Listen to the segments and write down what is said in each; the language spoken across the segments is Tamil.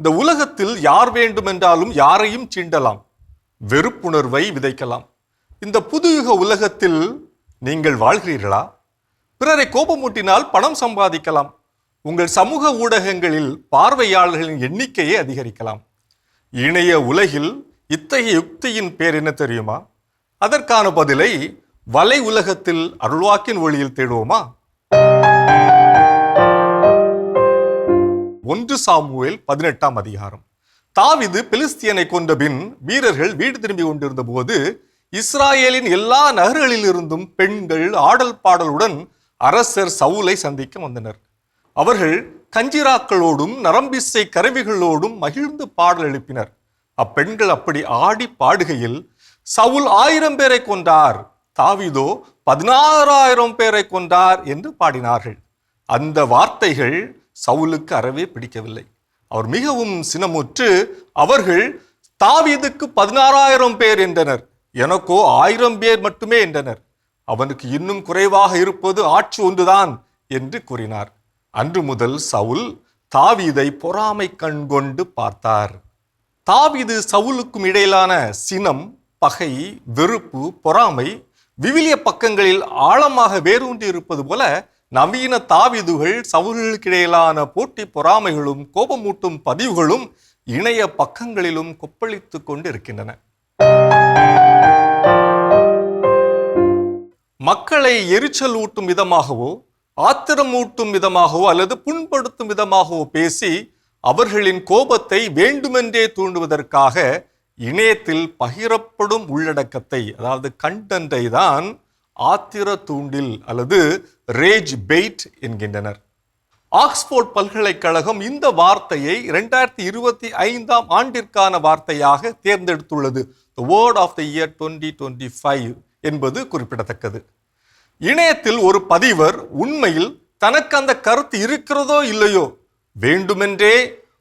இந்த உலகத்தில் யார் வேண்டுமென்றாலும் யாரையும் சீண்டலாம். வெறுப்புணர்வை விதைக்கலாம். இந்த புதுயுக உலகத்தில் நீங்கள் வாழ்கிறீர்களா? பிறரை கோபமூட்டினால் பணம் சம்பாதிக்கலாம். உங்கள் சமூக ஊடகங்களில் பார்வையாளர்களின் எண்ணிக்கையை அதிகரிக்கலாம். இணைய உலகில் இத்தகைய யுக்தியின் பேர் என்ன தெரியுமா? அதற்கான பதிலை வலை உலகத்தில் அருள்வாக்கின் ஒளியில் தேடுவோமா? ஒன்று சாமுவேல் பதினெட்டாம் அதிகாரம். தாவிது பெலிஸ்தியனை கொண்ட பின் வீரர்கள் வீடு திரும்பி கொண்டிருந்த போது இஸ்ராயேலின் எல்லா நகர்களிலிருந்தும் பெண்கள் ஆடல் பாடலுடன் அரசர் சவுலை சந்திக்க வந்தனர். அவர்கள் கஞ்சிராக்களோடும் நரம்பிசை கருவிகளோடும் மகிழ்ந்து பாடல் எழுப்பினர். அப்பெண்கள் அப்படி ஆடி பாடுகையில் சவுல் ஆயிரம் பேரை கொண்டார் தாவிதோ பதினாறாயிரம் பேரை கொண்டார் என்று பாடினார்கள். அந்த வார்த்தைகள் சவுலுக்கு அறவே பிடிக்கவில்லை. அவர் மிகவும் சினமுற்று அவர்கள் தாவீதுக்கு பதினாறாயிரம் பேர் என்றனர். எனக்கோ ஆயிரம் பேர் மட்டுமே என்றனர். அவனுக்கு இன்னும் குறைவாக இருப்பது ஆட்சி ஒன்றுதான் என்று கூறினார். அன்று முதல் சவுல் தாவீதை பொறாமை கண் கொண்டு பார்த்தார். தாவீது சவுலுக்கும் இடையிலான சினம் பகை வெறுப்பு பொறாமை விவிலிய பக்கங்களில் ஆழமாக வேரூன்றி இருப்பது போல நவீன தாவிதுகள் சவுல்களுக்கிடையிலான போட்டி பொறாமைகளும் கோபமூட்டும் பதிவுகளும் இணைய பக்கங்களிலும் கொப்பளித்துக் கொண்டு இருக்கின்றன மக்களை எரிச்சல் ஊட்டும் விதமாகவோ ஆத்திரமூட்டும் விதமாகவோ அல்லது புண்படுத்தும் விதமாகவோ பேசி அவர்களின் கோபத்தை வேண்டுமென்றே தூண்டுவதற்காக இணையத்தில் பகிரப்படும் உள்ளடக்கத்தை அதாவது கண்டென்ட்டை தான் ஆத்திர தூண்டில் அல்லது ரேஜ் பெய்ட் என்கின்றனர். ஆக்ஸ்போர்ட் பல்கலைக்கழகம் இந்த வார்த்தையை இரண்டாயிரத்தி இருபத்தி ஐந்தாம் ஆண்டிற்கான வார்த்தையாக தேர்ந்தெடுத்துள்ளது. Word of the year twenty twenty five என்பது குறிப்பிடத்தக்கது. இணையத்தில் ஒரு பதிவர் உண்மையில் தனக்கு அந்த கருத்து இருக்கிறதோ இல்லையோ வேண்டுமென்றே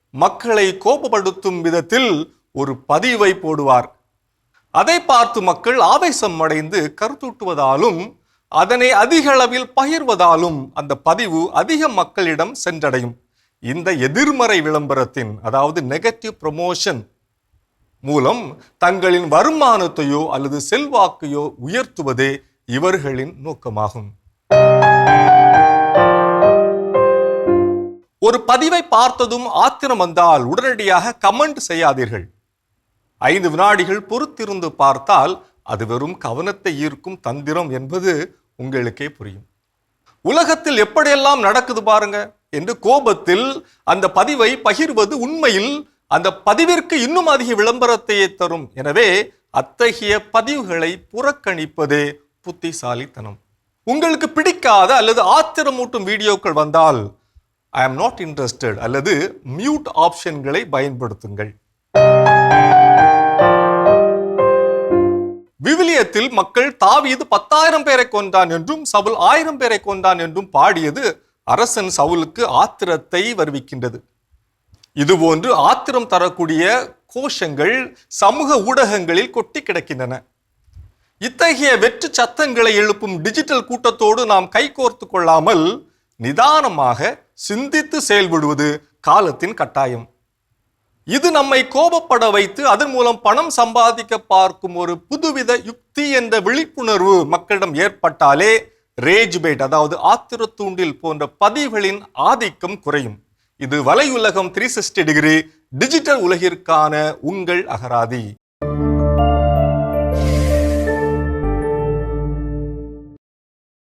மக்களை கோபப்படுத்தும் விதத்தில் ஒரு பதிவை போடுவார். அதை பார்த்து மக்கள் ஆவேசம் அடைந்து கருத்தூட்டுவதாலும் அதனை அதிக அளவில் பகிர்வதாலும் அந்த பதிவு அதிக மக்களிடம் சென்றடையும். இந்த எதிர்மறை விளம்பரத்தின் அதாவது நெகட்டிவ் ப்ரமோஷன் மூலம் தங்களின் வருமானத்தையோ அல்லது செல்வாக்கையோ உயர்த்துவதே இவர்களின் நோக்கமாகும். ஒரு பதிவை பார்த்ததும் ஆத்திரம் வந்தால் உடனடியாக கமெண்ட் செய்யாதீர்கள். ஐந்து வினாடிகள் பொறுத்திருந்து பார்த்தால் அது வெறும் கவனத்தை ஈர்க்கும் தந்திரம் என்பது உங்களுக்கே புரியும். உலகத்தில் எப்படியெல்லாம் நடக்குது பாருங்க. என்று கோபத்தில் அந்த பதிவை பகிர்வது உண்மையில் அந்த பதிவிற்கு இன்னும் அதிக விளம்பரத்தையே தரும். எனவே அத்தகைய பதிவுகளை புறக்கணிப்பதே புத்திசாலித்தனம். உங்களுக்கு பிடிக்காத அல்லது ஆத்திரமூட்டும் வீடியோக்கள் வந்தால் ஐ அம் நாட் இன்ட்ரெஸ்டட் அல்லது மியூட் ஆப்ஷன்களை பயன்படுத்துங்கள். விவிலியத்தில் மக்கள் தாவீது பத்தாயிரம் பேரை கொண்டான் என்றும் சவுல் ஆயிரம் பேரை கொண்டான் என்றும் பாடியது அரசன் சவுலுக்கு ஆத்திரத்தை வருவிக்கின்றது. இதுபோன்று ஆத்திரம் தரக்கூடிய கோஷங்கள் சமூக ஊடகங்களில் கொட்டி கிடக்கின்றன. இத்தகைய வெற்று சத்தங்களை எழுப்பும் டிஜிட்டல் கூட்டத்தோடு நாம் கைகோர்த்து கொள்ளாமல் நிதானமாக சிந்தித்து செயல்படுவது காலத்தின் கட்டாயம். இது நம்மை கோபப்பட வைத்து அதன் மூலம் பணம் சம்பாதிக்க பார்க்கும் ஒரு புதுவித யுக்தி என்ற விழிப்புணர்வு மக்களிடம் ஏற்பட்டாலே ரேஜ் பேட் அதாவது ஆத்திரத்தூண்டில் போன்ற பதிவுகளின் ஆதிக்கம் குறையும். இது வலையுலகம் த்ரீ சிக்ஸ்டி டிகிரி டிஜிட்டல் உலகிற்கான உங்கள் அகராதி.